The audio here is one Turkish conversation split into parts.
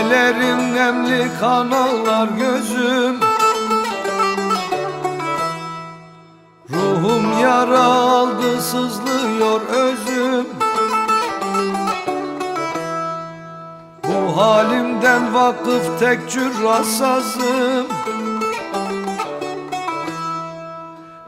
Didelerim nemli kanallar gözüm. Ruhum yara aldı sızlıyor özüm. Bu halimden vakıf tek cürrasazım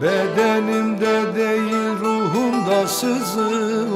Bedenimde değil ruhumda sızı